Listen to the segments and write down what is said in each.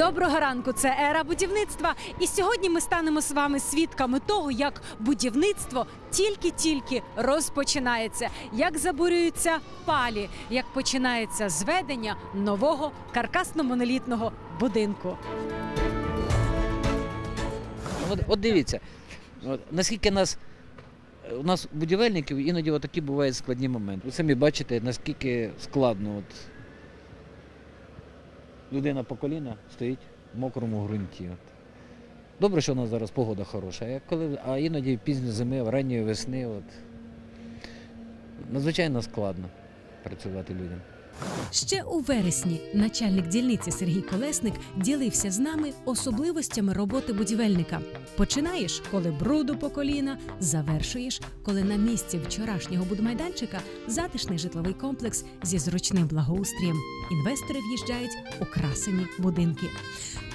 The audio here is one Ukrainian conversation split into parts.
Доброго ранку, це ера будівництва. І сьогодні ми станемо з вами свідками того, як будівництво тільки-тільки розпочинається, як забурюються палі, як починається зведення нового каркасно-монолітного будинку. От, от дивіться, от, наскільки нас, у нас будівельників іноді такі бувають складні моменти. Ви самі бачите, наскільки складно. От, людина по коліна стоїть в мокрому ґрунті. Добре, що у нас зараз погода хороша, а, коли, а іноді пізні зими, ранньої весни. От, надзвичайно складно працювати людям. Ще у вересні начальник дільниці Сергій Колесник ділився з нами особливостями роботи будівельника. Починаєш, коли бруду по коліна, завершуєш, коли на місці вчорашнього будмайданчика затишний житловий комплекс зі зручним благоустрієм. Інвестори в'їжджають у красені будинки.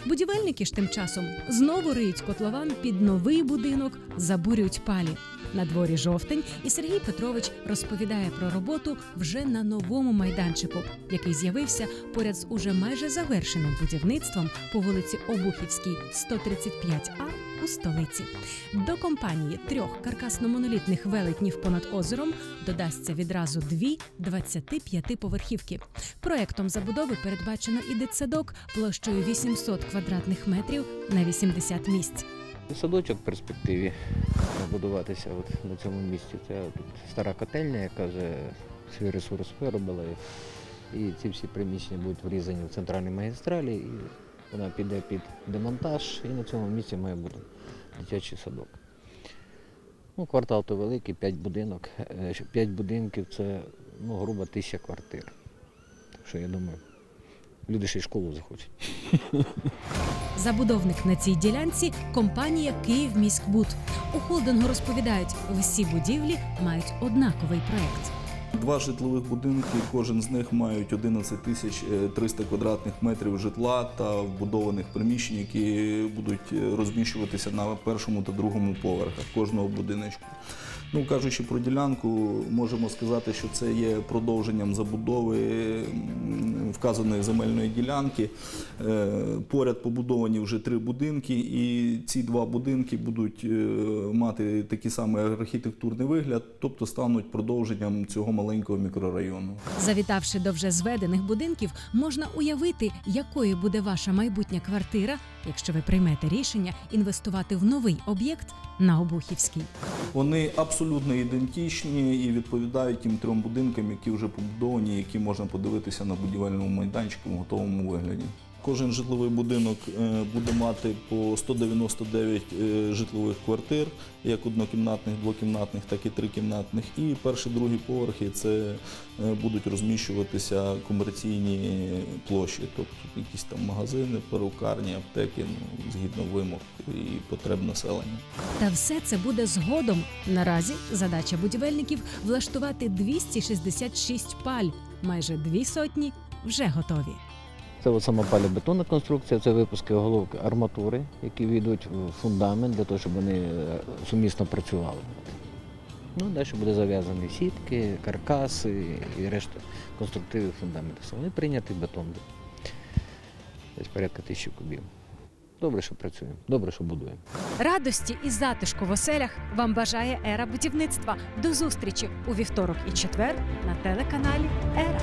Будівельники ж тим часом знову риють котлован під новий будинок, забурюють палі. На дворі жовтень, і Сергій Петрович розповідає про роботу вже на новому майданчику, який з'явився поряд з уже майже завершеним будівництвом по вулиці Обухівській, 135А у столиці. До компанії трьох каркасно-монолітних велетнів понад озером додасться відразу дві 25-поверхівки. Проектом забудови передбачено і дитсадок площею 800 квадратних метрів на 80 місць. Садочок в перспективі будуватися от на цьому місці. Це тут стара котельня, яка вже свій ресурс виробила. І, ці всі приміщення будуть врізані в центральній магістралі, вона піде під демонтаж, і на цьому місці має бути дитячий садок. Ну, квартал то великий, 5 будинок. 5 будинків це ну, грубо тисяча квартир. Що я думаю, люди ще й школу захочуть. Забудовник на цій ділянці компанія Київміськбуд. У холдингу розповідають, всі будівлі мають однаковий проект. Два житлових будинки, кожен з них мають 11 тисяч е, 300 квадратних метрів житла та вбудованих приміщень, які будуть е, розміщуватися на першому та другому поверхах кожного будиночку. Ну, кажучи про ділянку, можемо сказати, що це є продовженням забудови вказаної земельної ділянки. Е, Поряд побудовані вже три будинки, і ці два будинки будуть е, мати такий самий архітектурний вигляд, тобто стануть продовженням цього маленького мікрорайону. Завітавши до вже зведених будинків, можна уявити, якою буде ваша майбутня квартира, якщо ви приймете рішення інвестувати в новий об'єкт на Обухівській. Вони абсолютно ідентичні і відповідають тим трьом будинкам, які вже побудовані, які можна подивитися на будівельному майданчику в готовому вигляді. Кожен житловий будинок е, буде мати по 199 е, житлових квартир, як однокімнатних, двокімнатних, так і трикімнатних. І перші, другі поверхи це е, будуть розміщуватися комерційні площі, тобто якісь там магазини, перукарні, аптеки, ну, згідно вимог і потреб населення. Та все це буде згодом. Наразі задача будівельників влаштувати 266 паль, майже дві сотні вже готові. Це от сама палібетонна конструкція, це випуски головки арматури, які війдуть в фундамент для того, щоб вони е, сумісно працювали. Ну, далі буде зав'язані сітки, каркаси і решта конструктивів фундаменту. Вони прийнятий бетон. Десь порядка тисячі кубів. Добре, що працюємо, добре, що будуємо. Радості і затишку в оселях вам бажає ера будівництва. До зустрічі у вівторок і четвер на телеканалі Ера.